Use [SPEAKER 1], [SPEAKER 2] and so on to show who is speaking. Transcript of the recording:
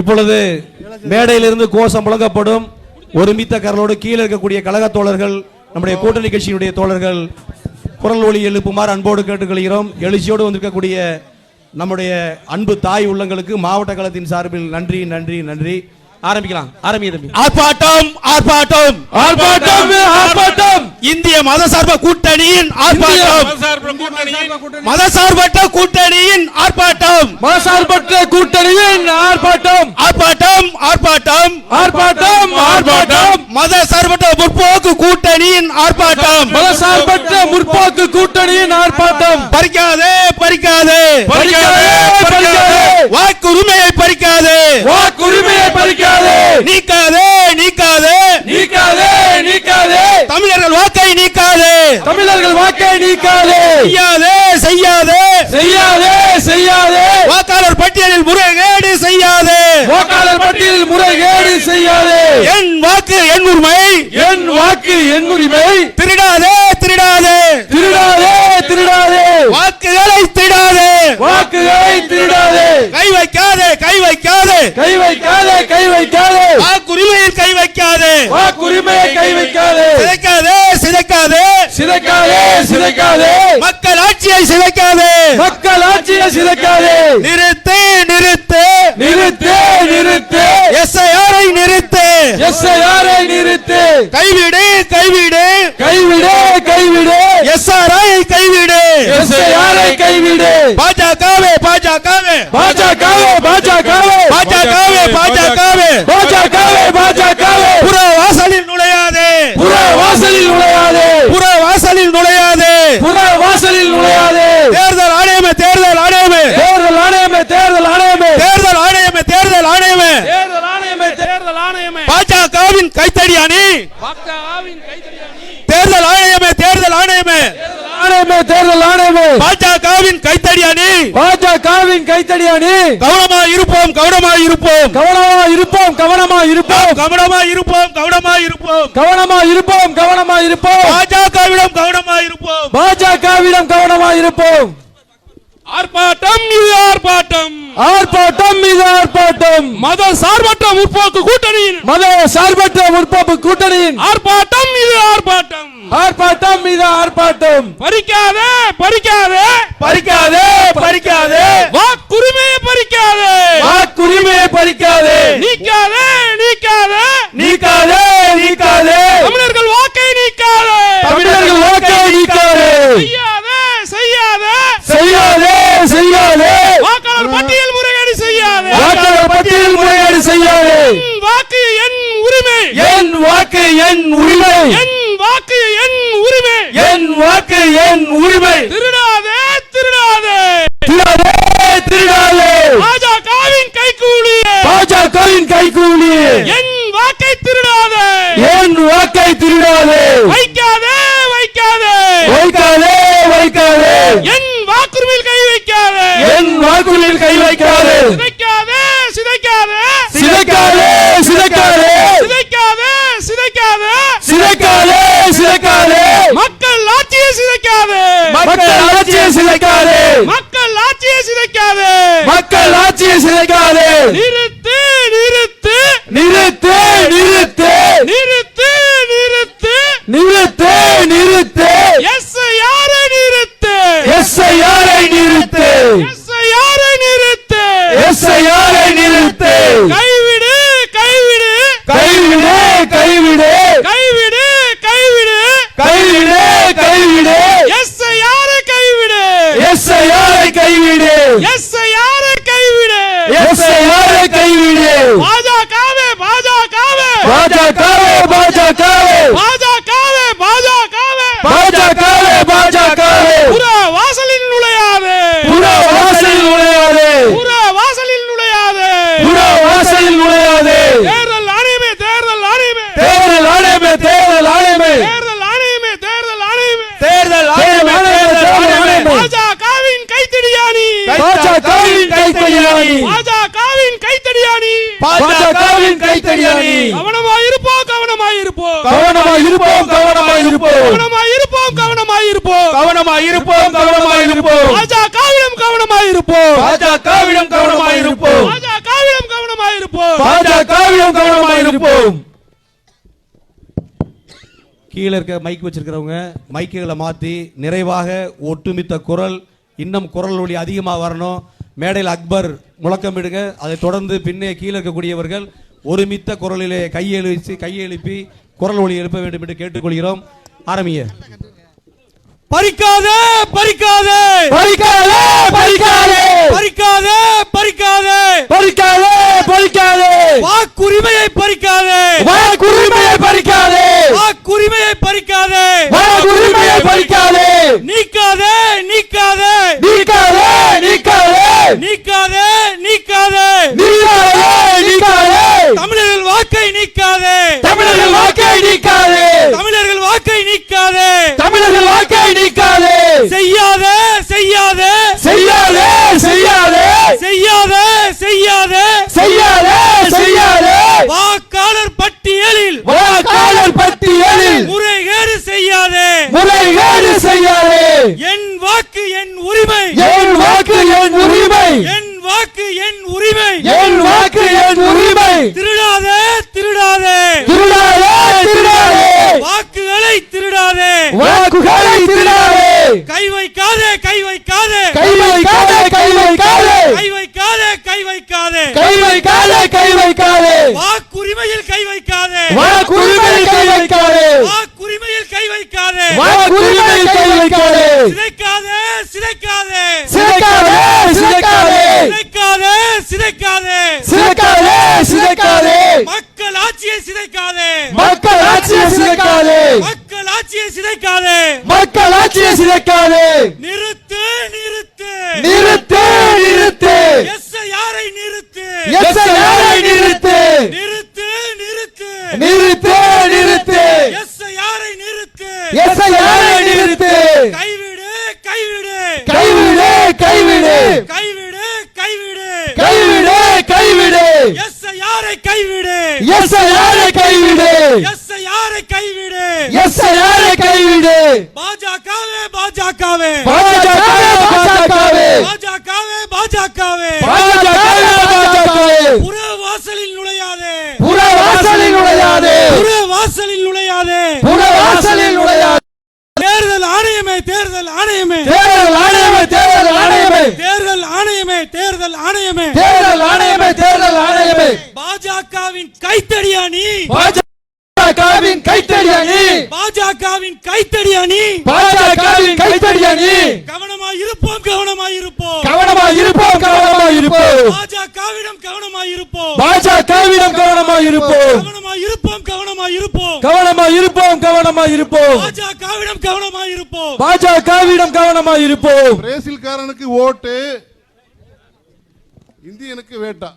[SPEAKER 1] இப்பொழுது மேடையிலிருந்து கோஷம் முழங்கப்படும் ஒருமித்த கரலோடு கீழே இருக்கக்கூடிய கழக தோழர்கள் நம்முடைய கூட்டணி கட்சியினுடைய தோழர்கள் குரல் ஒளி எழுப்புமாறு அன்போடு கேட்டுக்கொள்கிறோம். எழுச்சியோடு வந்திருக்கக்கூடிய நம்முடைய அன்பு தாய் உள்ளங்களுக்கு மாவட்ட களத்தின் சார்பில் நன்றி நன்றி நன்றி. ஆரம்பிக்கலாம். ஆரம்பிங்க தம்பி.
[SPEAKER 2] ஆர்ப்பாட்டம் ஆர்ப்பாட்டம்.
[SPEAKER 3] ஆர்ப்பாட்டம் ஆர்ப்பாட்டம்.
[SPEAKER 2] இந்திய மதசார்ப கூட்டணியின் ஆர்ப்பாட்டம். மதசார்பற்ற கூட்டணியின் ஆர்ப்பாட்டம்.
[SPEAKER 3] மதசார்பற்ற கூட்டணியின் ஆர்ப்பாட்டம்.
[SPEAKER 2] ஆர்ப்பாட்டம் ஆர்ப்பாட்டம்.
[SPEAKER 3] ஆர்ப்பாட்டம் ஆர்ப்பாட்டம்.
[SPEAKER 2] மதசார்பற்ற முற்போக்கு கூட்டணியின் ஆர்ப்பாட்டம்.
[SPEAKER 3] மதசார்பற்ற முற்போக்கு கூட்டணியின் ஆர்ப்பாட்டம்.
[SPEAKER 2] பறிக்காதே பறிக்காதே.
[SPEAKER 3] பறிக்காதே பறிக்காதே.
[SPEAKER 2] வாக்குரிமையை பறிக்காதே
[SPEAKER 3] வாக்குரிமையை பறிக்காதே.
[SPEAKER 2] நீக்காதே நீக்காதே.
[SPEAKER 3] நீக்காதே நீக்காதே.
[SPEAKER 2] தமிழர்கள் வாக்கை நீக்காதே.
[SPEAKER 3] தமிழர்கள் வாக்கை நீக்காதே.
[SPEAKER 2] செய்யாதே செய்யாதே.
[SPEAKER 3] செய்யாதே செய்யாதே.
[SPEAKER 2] வாக்காளர் பட்டியலில் முறைகேடு செய்யாதே.
[SPEAKER 3] வாக்காளர் பட்டியலில் முறைகேடு செய்யாதே.
[SPEAKER 2] என் வாக்கு என் உரிமை
[SPEAKER 3] என் வாக்கு என் உரிமை
[SPEAKER 2] திருடாதே திருடாதே
[SPEAKER 3] திருடாதே திருடாதே
[SPEAKER 2] வாக்குகளை திருடாதே
[SPEAKER 3] வாக்குகளை திருடாதே
[SPEAKER 2] கை வைக்காதே கை வைக்காதே.
[SPEAKER 3] கை வைக்காதே கை வைக்காதே.
[SPEAKER 2] வாக்குரிமையில் கை வைக்காதே.
[SPEAKER 3] வாக்குரிமையை கை வைக்காதே.
[SPEAKER 2] சிதைக்காதே சிதைக்காதே.
[SPEAKER 3] சிதைக்காதே சிதைக்காதே.
[SPEAKER 2] மக்கள் ஆட்சியை சிதைக்காதே.
[SPEAKER 3] மக்கள் ஆட்சியை சிதைக்காதே.
[SPEAKER 2] நிறுத்து நிறுத்து.
[SPEAKER 3] நிறுத்து நிறுத்து.
[SPEAKER 2] எஸ்ஐஆரை நிறுத்து.
[SPEAKER 3] எஸ்ஐஆரை நிறுத்து.
[SPEAKER 2] கைவிடு கைவிடு.
[SPEAKER 3] கைவிடு கைவிடு.
[SPEAKER 2] எஸ்ஆர்ஐ கைவிடு.
[SPEAKER 3] எஸ்ஐஆரை கைவிடு.
[SPEAKER 2] பாஜகவின் கைத்தடி அணி தேர்தல் ஆணையமே தேர்தல் ஆணையமே.
[SPEAKER 3] ஆணையமே தேர்தல் ஆணையமே.
[SPEAKER 2] பாஜகவின் கைத்தடி அணி
[SPEAKER 3] பாஜகவின் கைத்தடி அணி
[SPEAKER 2] கவனமா இருப்போம் கவனமா இருப்போம்.
[SPEAKER 3] கவனமா இருப்போம் கவனமா இருப்போம்.
[SPEAKER 2] கவனமா இருப்போம் கவனமா இருப்போம்.
[SPEAKER 3] கவனமா இருப்போம் கவனமா இருப்போம்.
[SPEAKER 2] பாஜகவிடம் கவனமா இருப்போம்.
[SPEAKER 3] பாஜகவிடம் கவனமா இருப்போம்.
[SPEAKER 2] ஆர்ப்பாட்டம் இது ஆர்ப்பாட்டம்.
[SPEAKER 3] ஆர்ப்பாட்டம் மீது ஆர்ப்பாட்டம்.
[SPEAKER 2] மத சார்பற்ற முற்போக்கு கூட்டணியின்
[SPEAKER 3] மத சார்பற்ற முற்போக்கு கூட்டணியின்
[SPEAKER 2] ஆர்ப்பாட்டம் இது ஆர்ப்பாட்டம்.
[SPEAKER 3] ஆர்ப்பாட்டம் மீது ஆர்ப்பாட்டம்.
[SPEAKER 2] பறிக்காதே பறிக்காதே.
[SPEAKER 3] பறிக்காதே பறிக்காதே.
[SPEAKER 2] வாக்குரிமையை பறிக்காதே.
[SPEAKER 3] வாக்குரிமையை பறிக்காதே.
[SPEAKER 2] நீக்காதே நீக்காதே
[SPEAKER 3] நீக்காதே நீக்காதே
[SPEAKER 2] தமிழர்கள் வாக்கை நீக்காதே
[SPEAKER 3] தமிழர்கள் வாக்கை நீக்காதே
[SPEAKER 2] செய்யாதே செய்யாதே
[SPEAKER 3] செய்யாதே செய்யாதே
[SPEAKER 2] வாக்காளர் பட்டியல் முறைகேடு செய்யாதே
[SPEAKER 3] வாக்காளர் பட்டியல் முறையீடு செய்யாதே
[SPEAKER 2] என் வாக்கு என் உரிமை
[SPEAKER 3] என் வாக்கு என் உரிமை.
[SPEAKER 2] என் வாக்கு என் உரிமை.
[SPEAKER 3] என் வாக்கு என் உரிமை.
[SPEAKER 2] திருடாதே திருடாதே.
[SPEAKER 3] திருடாதே திருடாதே.
[SPEAKER 2] பாஜகவின் கைகூலியே.
[SPEAKER 3] பாஜகவின் கைகூலி.
[SPEAKER 2] என் வாக்கை திருடாதே.
[SPEAKER 3] என் வாக்கை திருடாதே.
[SPEAKER 2] ஆட்சியை சிதைக்காதே!
[SPEAKER 3] மக்கள் ஆட்சியை சிதைக்காதே!
[SPEAKER 2] மக்கள் ஆட்சியை சிதைக்காதே!
[SPEAKER 3] மக்கள் ஆட்சியை சிதைக்காதே!
[SPEAKER 2] நிறுத்து நிறுத்து
[SPEAKER 3] நிறுத்து! நிறுத்து!
[SPEAKER 2] பாஜகவே. பாஜகவே
[SPEAKER 3] பாஜகவே. பாஜகவே
[SPEAKER 2] புற வாசலில் நுழையாதே.
[SPEAKER 3] புற வாசலில் நுழையாதே.
[SPEAKER 2] புற வாசலில் நுழையாதே.
[SPEAKER 3] புற வாசலில் நுழையாதே.
[SPEAKER 2] தேர்தல் ஆணையமே தேர்தல் ஆணையமே.
[SPEAKER 3] தேர்தல் ஆணையமே தேர்தல் ஆணையமே.
[SPEAKER 2] தேர்தல் ஆணையமே தேர்தல் ஆணையமே.
[SPEAKER 3] தேர்தல் ஆணையமே தேர்தல் ஆணையமே
[SPEAKER 2] பாஜகவின் கைத்தடியாணி.
[SPEAKER 3] பாஜகவின் கைத்தடியாணி.
[SPEAKER 2] பாஜகவின் கைத்தடியாணி.
[SPEAKER 3] பாஜகவின் கைத்தடியாணி.
[SPEAKER 2] கவனமா இருப்போம்
[SPEAKER 3] கவனமா இருப்போம்
[SPEAKER 2] கவனமா இருப்போம்
[SPEAKER 3] கவனமா இருப்போம்
[SPEAKER 2] கவனமா இருப்போம்
[SPEAKER 3] கவனமா இருப்போம்
[SPEAKER 2] ராஜா
[SPEAKER 3] காவிடம் கவனமா இருப்போம்
[SPEAKER 2] ராஜா காவிடம் கவனமா இருப்போம்
[SPEAKER 4] ராஜா காவிடம் கவனமா இருப்போம்
[SPEAKER 3] ராஜா காவிடம் கவனமா இருப்போம்
[SPEAKER 1] கீழே இருக்க மைக் வச்சிருக்கிறவங்க மைக்குகளை மாத்தி நிறைவாக ஒட்டுமித்த குரல் இன்னும் குரல் ஒளி அதிகமாக வரணும். மேடையில் அக்பர் முழக்கமிடுங்க அதை தொடர்ந்து பின்னே கீழே இருக்கக்கூடியவர்கள் ஒருமித்த குரலிலே கையெழுச்சி கையெழுப்பி குரல் ஒளி எழுப்ப வேண்டும் என்று கேட்டுக்கொள்கிறோம். ஆரம்பிங்க
[SPEAKER 5] பறிக்காதே பறிக்காதே.
[SPEAKER 3] பறிக்காதே பறிக்காதே.
[SPEAKER 5] பறிக்காதே பறிக்காதே.
[SPEAKER 3] பறிக்காதே பறிக்காதே.
[SPEAKER 5] வாக்குரிமையை பறிக்காதே.
[SPEAKER 3] வாக்குரிமையை பறிக்காதே.
[SPEAKER 5] வாக்குரிமையை பறிக்காதே.
[SPEAKER 3] வாக்குரிமையை பறிக்காதே.
[SPEAKER 5] நீக்காதே நீக்காதே.
[SPEAKER 3] நீக்காதே நீக்காதே.
[SPEAKER 5] நீக்காதே நீக்காதே.
[SPEAKER 3] நீக்காதே.
[SPEAKER 5] செய்யாதே. என் வாக்கு என் உரிமை.
[SPEAKER 3] என் வாக்கு என் உரிமை.
[SPEAKER 5] என் வாக்கு என் உரிமை.
[SPEAKER 3] என் வாக்கு என் உரிமை.
[SPEAKER 5] திருடாதே திருடாதே.
[SPEAKER 3] திருடாதே திருடாதே.
[SPEAKER 5] வாக்குகளை திருடாதே.
[SPEAKER 3] வாக்குகளை திருடாதே.
[SPEAKER 5] கை வைக்காதே கை வைக்காதே.
[SPEAKER 3] கை வைக்காதே கை வைக்காதே.
[SPEAKER 5] கை வைக்காதே கை வைக்காதே.
[SPEAKER 3] கை வைக்காதே கை வைக்காதே.
[SPEAKER 5] வாக்குரிமையில் கை வைக்காதே.
[SPEAKER 3] வாக்குரிமை கை வைக்காதே.
[SPEAKER 5] வாக்குரிமையில் கை Vai,
[SPEAKER 3] Vai Curitiba!
[SPEAKER 5] கைவிடு எஸ் யாரை கைவிடு.
[SPEAKER 3] எஸ்ஐஆரை கைவிடு.
[SPEAKER 5] எஸ் யாரை கைவிடு.
[SPEAKER 3] எஸ்ஐஆரை கைவிடு.
[SPEAKER 5] பாஜகவே பாஜகவே.
[SPEAKER 3] பாஜகவே பாஜகவே.
[SPEAKER 5] பாஜகவே பாஜகவே.
[SPEAKER 3] பாஜகவே பாஜகவே.
[SPEAKER 5] புற வாசலில் நுழையாதே.
[SPEAKER 3] புற வாசலில் நுழையாதே.
[SPEAKER 5] புற வாசலில் நுழையாதே.
[SPEAKER 3] புற வாசலில் நுழையாதே.
[SPEAKER 5] தேர்தல் ஆணையமே தேர்தல் ஆணையமே.
[SPEAKER 3] தேர்தல் ஆணையமே தேர்தல் ஆணையமே.
[SPEAKER 5] தேர்தல் ஆணையமே தேர்தல் ஆணையமே.
[SPEAKER 3] தேர்தல் ஆணையமே தேர்தல் ஆணையமே
[SPEAKER 5] பாஜகவின் கைத்தடியா நீ
[SPEAKER 3] பாஜகவின் கைத்தடியா நீ
[SPEAKER 5] பாஜகவின் கைத்தடியா நீ
[SPEAKER 3] பாஜகவின் கைத்தடியா நீ
[SPEAKER 5] கவனமா இருப்போம் கவனமா இருப்போம்.
[SPEAKER 3] கவனமா இருப்போம் கவனமா இருப்போம்.
[SPEAKER 5] பாஜகவிடம் கவனமா இருப்போம்.
[SPEAKER 3] பாஜகவிடம் கவனமா இருப்போம்.
[SPEAKER 5] கவனமா இருப்போம் கவனமா இருப்போம்.
[SPEAKER 3] கவனமா இருப்போம் கவனமா இருப்போம்.
[SPEAKER 5] பாஜகவிடம் கவனமா இருப்போம்.
[SPEAKER 3] பாஜகவிடம் கவனமா இருப்போம்.
[SPEAKER 4] பிரேசில்காரனுக்கு ஓட்டு. இந்தியனுக்கு வேட்டா.